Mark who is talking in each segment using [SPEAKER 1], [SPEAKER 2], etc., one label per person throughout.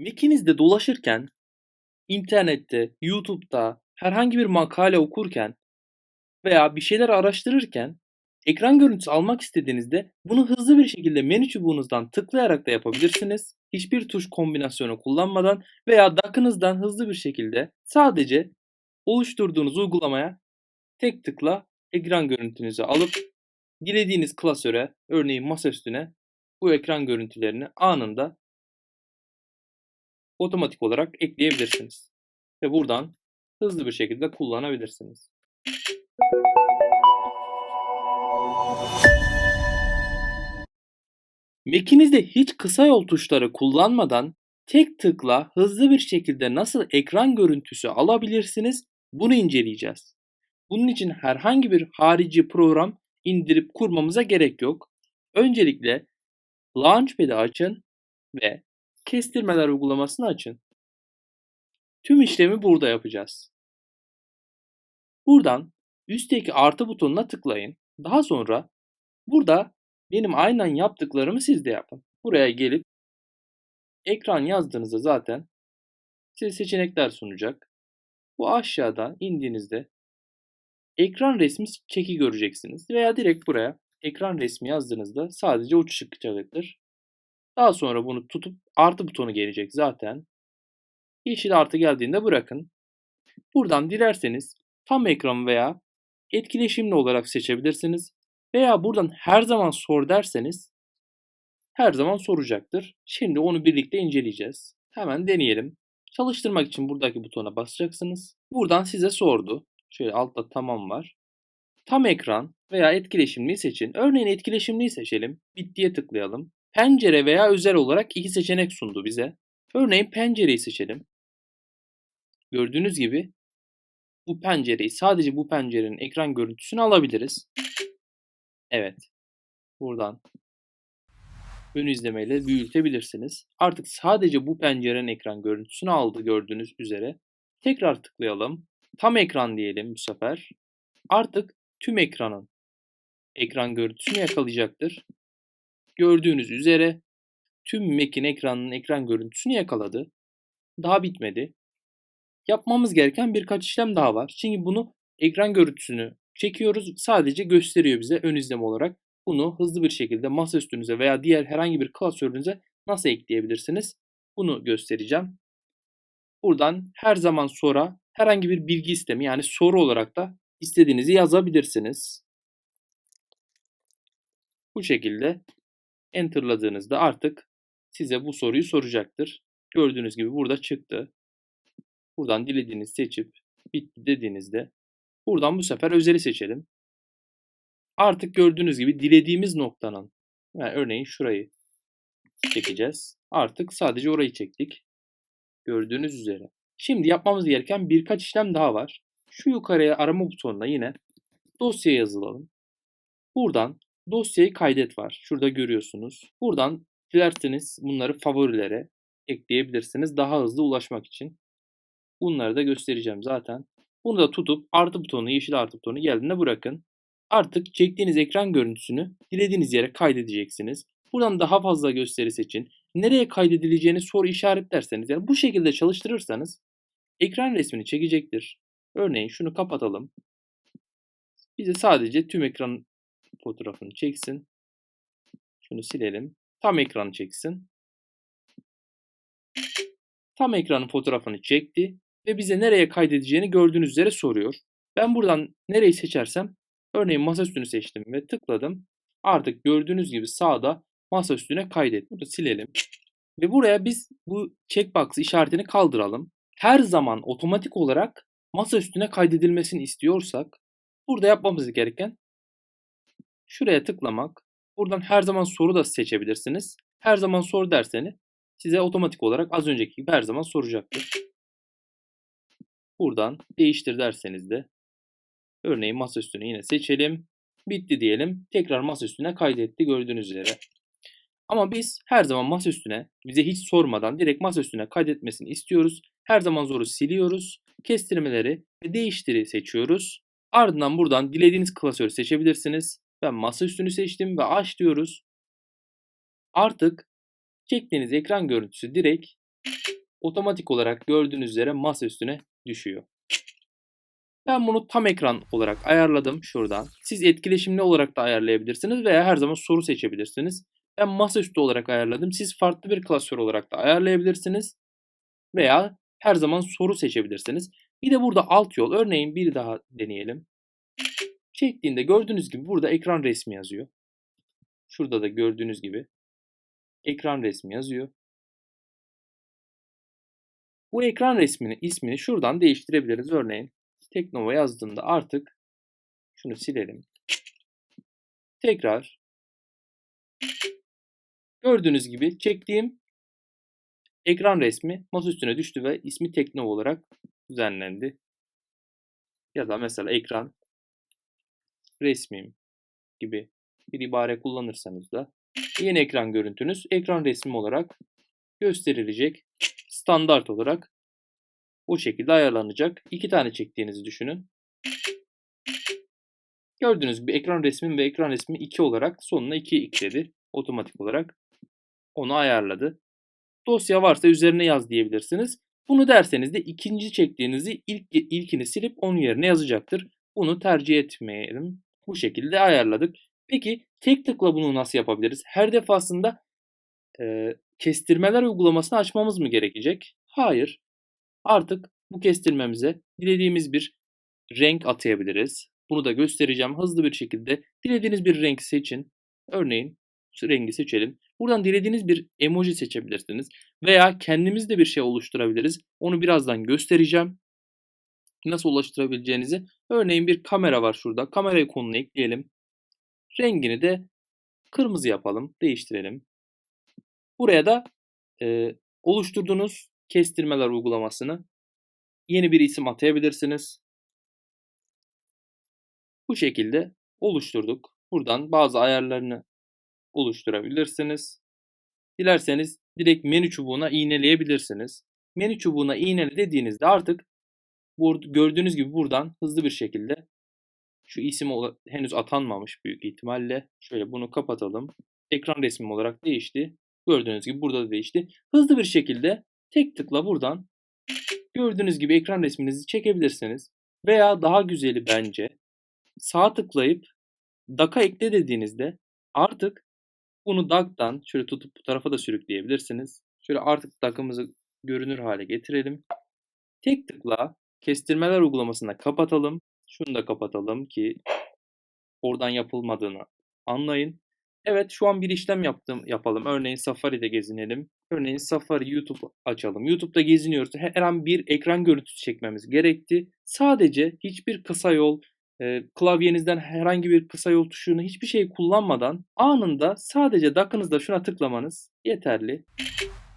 [SPEAKER 1] Mac'inizde dolaşırken, internette, YouTube'da herhangi bir makale okurken veya bir şeyler araştırırken ekran görüntüsü almak istediğinizde bunu hızlı bir şekilde menü çubuğunuzdan tıklayarak da yapabilirsiniz. Hiçbir tuş kombinasyonu kullanmadan veya DAC'ınızdan hızlı bir şekilde sadece oluşturduğunuz uygulamaya tek tıkla ekran görüntünüzü alıp dilediğiniz klasöre, örneğin masa üstüne bu ekran görüntülerini anında otomatik olarak ekleyebilirsiniz. Ve buradan hızlı bir şekilde kullanabilirsiniz. Mac'inizde hiç kısa yol tuşları kullanmadan tek tıkla hızlı bir şekilde nasıl ekran görüntüsü alabilirsiniz bunu inceleyeceğiz. Bunun için herhangi bir harici program indirip kurmamıza gerek yok. Öncelikle Launchpad'i açın ve kestirmeler uygulamasını açın. Tüm işlemi burada yapacağız. Buradan üstteki artı butonuna tıklayın. Daha sonra burada benim aynen yaptıklarımı siz de yapın. Buraya gelip ekran yazdığınızda zaten size seçenekler sunacak. Bu aşağıda indiğinizde ekran resmi çeki göreceksiniz. Veya direkt buraya ekran resmi yazdığınızda sadece uç çıkacaktır. Daha sonra bunu tutup artı butonu gelecek zaten. Yeşil artı geldiğinde bırakın. Buradan dilerseniz tam ekran veya etkileşimli olarak seçebilirsiniz. Veya buradan her zaman sor derseniz her zaman soracaktır. Şimdi onu birlikte inceleyeceğiz. Hemen deneyelim. Çalıştırmak için buradaki butona basacaksınız. Buradan size sordu. Şöyle altta tamam var. Tam ekran veya etkileşimliyi seçin. Örneğin etkileşimliyi seçelim. Bittiye tıklayalım. Pencere veya özel olarak iki seçenek sundu bize. Örneğin pencereyi seçelim. Gördüğünüz gibi bu pencereyi sadece bu pencerenin ekran görüntüsünü alabiliriz. Evet. Buradan ön izlemeyle büyütebilirsiniz. Artık sadece bu pencerenin ekran görüntüsünü aldı gördüğünüz üzere. Tekrar tıklayalım. Tam ekran diyelim bu sefer. Artık tüm ekranın ekran görüntüsünü yakalayacaktır. Gördüğünüz üzere tüm Mac'in ekranının ekran görüntüsünü yakaladı. Daha bitmedi. Yapmamız gereken birkaç işlem daha var. Çünkü bunu ekran görüntüsünü çekiyoruz. Sadece gösteriyor bize ön izleme olarak. Bunu hızlı bir şekilde masa üstünüze veya diğer herhangi bir klasörünüze nasıl ekleyebilirsiniz? Bunu göstereceğim. Buradan her zaman sonra herhangi bir bilgi istemi yani soru olarak da istediğinizi yazabilirsiniz. Bu şekilde enter'ladığınızda artık size bu soruyu soracaktır. Gördüğünüz gibi burada çıktı. Buradan dilediğinizi seçip bitti dediğinizde buradan bu sefer özeli seçelim. Artık gördüğünüz gibi dilediğimiz noktanın yani örneğin şurayı çekeceğiz. Artık sadece orayı çektik. Gördüğünüz üzere. Şimdi yapmamız gereken birkaç işlem daha var. Şu yukarıya arama butonuna yine dosya yazılalım. Buradan dosyayı kaydet var. Şurada görüyorsunuz. Buradan dilerseniz bunları favorilere ekleyebilirsiniz daha hızlı ulaşmak için. Bunları da göstereceğim zaten. Bunu da tutup artı butonu, yeşil artı butonu geldiğinde bırakın. Artık çektiğiniz ekran görüntüsünü dilediğiniz yere kaydedeceksiniz. Buradan daha fazla gösteri seçin. Nereye kaydedileceğini soru işaretlerseniz yani bu şekilde çalıştırırsanız ekran resmini çekecektir. Örneğin şunu kapatalım. Bize sadece tüm ekran fotoğrafını çeksin. Şunu silelim. Tam ekranı çeksin. Tam ekranın fotoğrafını çekti ve bize nereye kaydedeceğini gördüğünüz üzere soruyor. Ben buradan nereyi seçersem örneğin masa üstünü seçtim ve tıkladım. Artık gördüğünüz gibi sağda masa üstüne kaydet. Bunu silelim. Ve buraya biz bu checkbox işaretini kaldıralım. Her zaman otomatik olarak masa üstüne kaydedilmesini istiyorsak burada yapmamız gereken şuraya tıklamak. Buradan her zaman soru da seçebilirsiniz. Her zaman soru derseniz size otomatik olarak az önceki gibi her zaman soracaktır. Buradan değiştir derseniz de örneğin masa yine seçelim. Bitti diyelim. Tekrar masa kaydetti gördüğünüz üzere. Ama biz her zaman masa bize hiç sormadan direkt masa kaydetmesini istiyoruz. Her zaman zoru siliyoruz. Kestirmeleri ve değiştiri seçiyoruz. Ardından buradan dilediğiniz klasörü seçebilirsiniz. Ben masa üstünü seçtim ve aç diyoruz. Artık çektiğiniz ekran görüntüsü direkt otomatik olarak gördüğünüz üzere masa üstüne düşüyor. Ben bunu tam ekran olarak ayarladım şuradan. Siz etkileşimli olarak da ayarlayabilirsiniz veya her zaman soru seçebilirsiniz. Ben masaüstü olarak ayarladım. Siz farklı bir klasör olarak da ayarlayabilirsiniz. Veya her zaman soru seçebilirsiniz. Bir de burada alt yol. Örneğin bir daha deneyelim. Çektiğinde gördüğünüz gibi burada ekran resmi yazıyor. Şurada da gördüğünüz gibi ekran resmi yazıyor. Bu ekran resmini ismini şuradan değiştirebiliriz. Örneğin Teknova yazdığında artık şunu silelim. Tekrar gördüğünüz gibi çektiğim ekran resmi masa düştü ve ismi Teknova olarak düzenlendi. Ya da mesela ekran resmim gibi bir ibare kullanırsanız da yeni ekran görüntünüz ekran resmi olarak gösterilecek standart olarak o şekilde ayarlanacak. İki tane çektiğinizi düşünün. Gördüğünüz gibi ekran resmim ve ekran resmi 2 olarak sonuna 2 ekledi. Otomatik olarak onu ayarladı. Dosya varsa üzerine yaz diyebilirsiniz. Bunu derseniz de ikinci çektiğinizi ilk, ilkini silip onun yerine yazacaktır. Bunu tercih etmeyelim. Bu şekilde ayarladık. Peki tek tıkla bunu nasıl yapabiliriz? Her defasında e, kestirmeler uygulamasını açmamız mı gerekecek? Hayır. Artık bu kestirmemize dilediğimiz bir renk atayabiliriz. Bunu da göstereceğim hızlı bir şekilde. Dilediğiniz bir renk seçin. Örneğin rengi seçelim. Buradan dilediğiniz bir emoji seçebilirsiniz. Veya kendimiz de bir şey oluşturabiliriz. Onu birazdan göstereceğim. Nasıl oluşturabileceğinizi. Örneğin bir kamera var şurada. Kamera ikonunu ekleyelim. Rengini de kırmızı yapalım. Değiştirelim. Buraya da e, oluşturduğunuz kestirmeler uygulamasını yeni bir isim atayabilirsiniz. Bu şekilde oluşturduk. Buradan bazı ayarlarını oluşturabilirsiniz. Dilerseniz direkt menü çubuğuna iğneleyebilirsiniz. Menü çubuğuna iğnele dediğinizde artık gördüğünüz gibi buradan hızlı bir şekilde şu isim henüz atanmamış büyük ihtimalle. Şöyle bunu kapatalım. Ekran resmim olarak değişti. Gördüğünüz gibi burada da değişti. Hızlı bir şekilde tek tıkla buradan gördüğünüz gibi ekran resminizi çekebilirsiniz. Veya daha güzeli bence sağ tıklayıp DAC'a ekle dediğinizde artık bunu DAC'tan şöyle tutup bu tarafa da sürükleyebilirsiniz. Şöyle artık DAC'ımızı görünür hale getirelim. Tek tıkla kestirmeler uygulamasını kapatalım. Şunu da kapatalım ki oradan yapılmadığını anlayın. Evet şu an bir işlem yaptım yapalım. Örneğin Safari'de gezinelim. Örneğin Safari YouTube açalım. YouTube'da geziniyoruz. Her an bir ekran görüntüsü çekmemiz gerekti. Sadece hiçbir kısa yol, e, klavyenizden herhangi bir kısa yol tuşunu hiçbir şey kullanmadan anında sadece dakınızda şuna tıklamanız yeterli.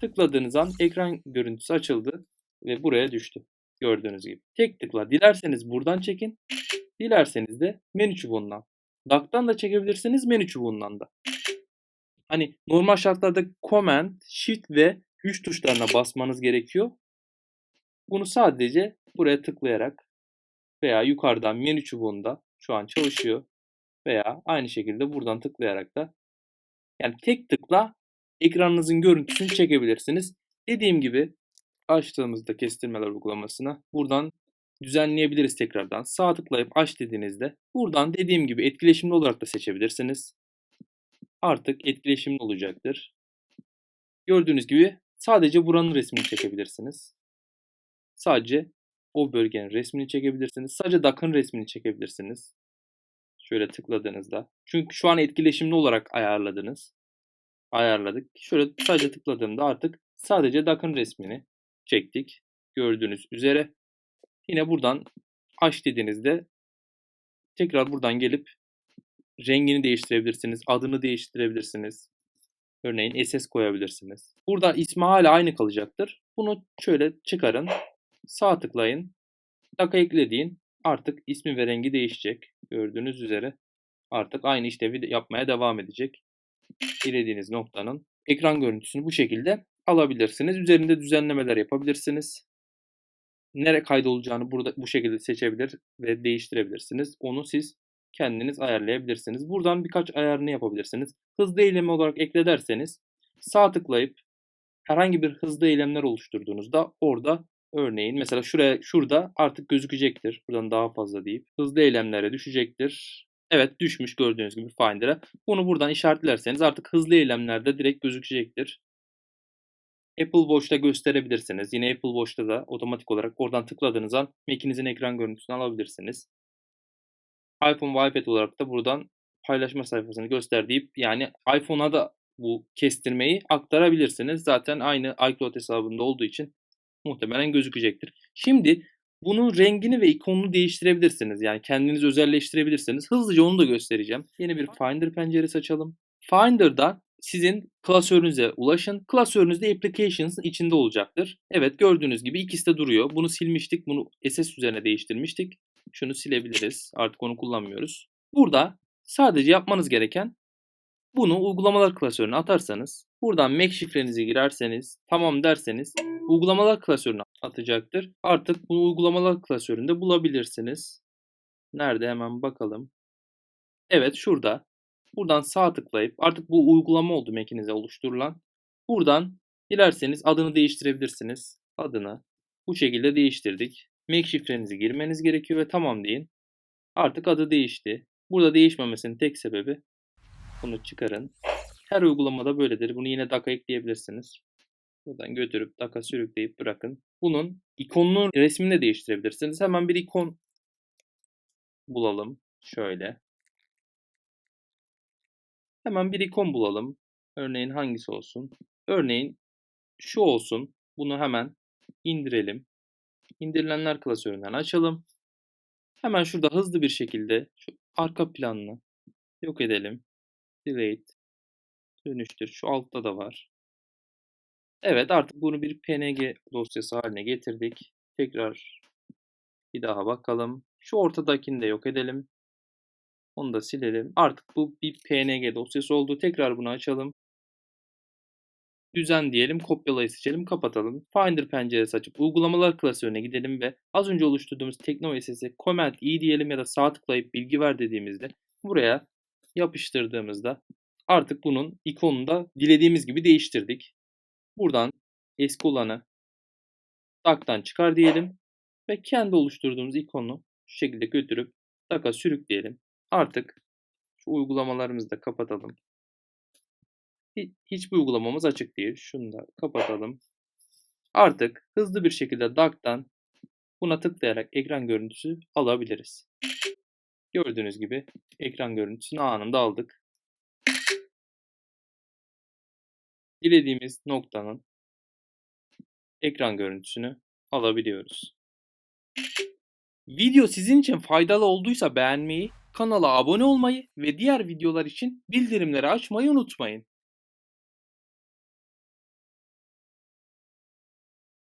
[SPEAKER 1] Tıkladığınız an ekran görüntüsü açıldı ve buraya düştü. Gördüğünüz gibi. Tek tıkla. Dilerseniz buradan çekin. Dilerseniz de menü çubuğundan. DAC'tan da çekebilirsiniz menü çubuğundan da. Hani normal şartlarda Command, Shift ve 3 tuşlarına basmanız gerekiyor. Bunu sadece buraya tıklayarak veya yukarıdan menü çubuğunda şu an çalışıyor veya aynı şekilde buradan tıklayarak da yani tek tıkla ekranınızın görüntüsünü çekebilirsiniz. Dediğim gibi açtığımızda kestirmeler uygulamasına buradan düzenleyebiliriz tekrardan. Sağ tıklayıp aç dediğinizde buradan dediğim gibi etkileşimli olarak da seçebilirsiniz. Artık etkileşimli olacaktır. Gördüğünüz gibi sadece buranın resmini çekebilirsiniz. Sadece o bölgenin resmini çekebilirsiniz. Sadece DAC'ın resmini çekebilirsiniz. Şöyle tıkladığınızda. Çünkü şu an etkileşimli olarak ayarladınız. Ayarladık. Şöyle sadece tıkladığımda artık sadece DAC'ın resmini çektik. Gördüğünüz üzere. Yine buradan aç dediğinizde tekrar buradan gelip rengini değiştirebilirsiniz, adını değiştirebilirsiniz. Örneğin SS koyabilirsiniz. Burada ismi hala aynı kalacaktır. Bunu şöyle çıkarın, sağ tıklayın, daka eklediğin artık ismi ve rengi değişecek. Gördüğünüz üzere artık aynı işlevi yapmaya devam edecek. Dilediğiniz noktanın ekran görüntüsünü bu şekilde alabilirsiniz. Üzerinde düzenlemeler yapabilirsiniz nere kaydolacağını burada bu şekilde seçebilir ve değiştirebilirsiniz. Onu siz kendiniz ayarlayabilirsiniz. Buradan birkaç ayarını yapabilirsiniz. Hızlı eylemi olarak ekle derseniz sağ tıklayıp herhangi bir hızlı eylemler oluşturduğunuzda orada örneğin mesela şuraya şurada artık gözükecektir. Buradan daha fazla deyip hızlı eylemlere düşecektir. Evet düşmüş gördüğünüz gibi Finder'a. Bunu buradan işaretlerseniz artık hızlı eylemlerde direkt gözükecektir. Apple Watch'ta gösterebilirsiniz. Yine Apple Watch'ta da otomatik olarak oradan tıkladığınız an Mac'inizin ekran görüntüsünü alabilirsiniz. iPhone ve iPad olarak da buradan paylaşma sayfasını göster deyip yani iPhone'a da bu kestirmeyi aktarabilirsiniz. Zaten aynı iCloud hesabında olduğu için muhtemelen gözükecektir. Şimdi bunun rengini ve ikonunu değiştirebilirsiniz. Yani kendiniz özelleştirebilirsiniz. Hızlıca onu da göstereceğim. Yeni bir Finder penceresi açalım. Finder'da sizin klasörünüze ulaşın. Klasörünüzde Applications içinde olacaktır. Evet gördüğünüz gibi ikisi de duruyor. Bunu silmiştik. Bunu SS üzerine değiştirmiştik. Şunu silebiliriz. Artık onu kullanmıyoruz. Burada sadece yapmanız gereken bunu uygulamalar klasörüne atarsanız, buradan Mac şifrenizi girerseniz, tamam derseniz uygulamalar klasörüne atacaktır. Artık bunu uygulamalar klasöründe bulabilirsiniz. Nerede hemen bakalım. Evet şurada. Buradan sağ tıklayıp artık bu uygulama oldu Mac'inize oluşturulan. Buradan dilerseniz adını değiştirebilirsiniz. Adını bu şekilde değiştirdik. Mac şifrenizi girmeniz gerekiyor ve tamam deyin. Artık adı değişti. Burada değişmemesinin tek sebebi bunu çıkarın. Her uygulamada böyledir. Bunu yine DAC'a ekleyebilirsiniz. Buradan götürüp DAC'a sürükleyip bırakın. Bunun ikonunun resmini de değiştirebilirsiniz. Hemen bir ikon bulalım. Şöyle. Hemen bir ikon bulalım. Örneğin hangisi olsun? Örneğin şu olsun. Bunu hemen indirelim. İndirilenler klasöründen açalım. Hemen şurada hızlı bir şekilde şu arka planını yok edelim. Delete. Dönüştür. Şu altta da var. Evet artık bunu bir png dosyası haline getirdik. Tekrar bir daha bakalım. Şu ortadakini de yok edelim. Onu da silelim. Artık bu bir png dosyası oldu. Tekrar bunu açalım. Düzen diyelim, kopyalayı seçelim, kapatalım. Finder penceresi açıp uygulamalar klasörüne gidelim ve az önce oluşturduğumuz TeknoVSS'e Command i diyelim ya da sağ tıklayıp bilgi ver dediğimizde buraya yapıştırdığımızda artık bunun ikonunu da dilediğimiz gibi değiştirdik. Buradan eski olanı DAC'tan çıkar diyelim ve kendi oluşturduğumuz ikonu şu şekilde götürüp DAC'a sürükleyelim. Artık şu uygulamalarımızı da kapatalım. Hiçbir uygulamamız açık değil. Şunu da kapatalım. Artık hızlı bir şekilde DAC'tan buna tıklayarak ekran görüntüsü alabiliriz. Gördüğünüz gibi ekran görüntüsünü anında aldık. Dilediğimiz noktanın ekran görüntüsünü alabiliyoruz. Video sizin için faydalı olduysa beğenmeyi, kanala abone olmayı ve diğer videolar için bildirimleri açmayı unutmayın.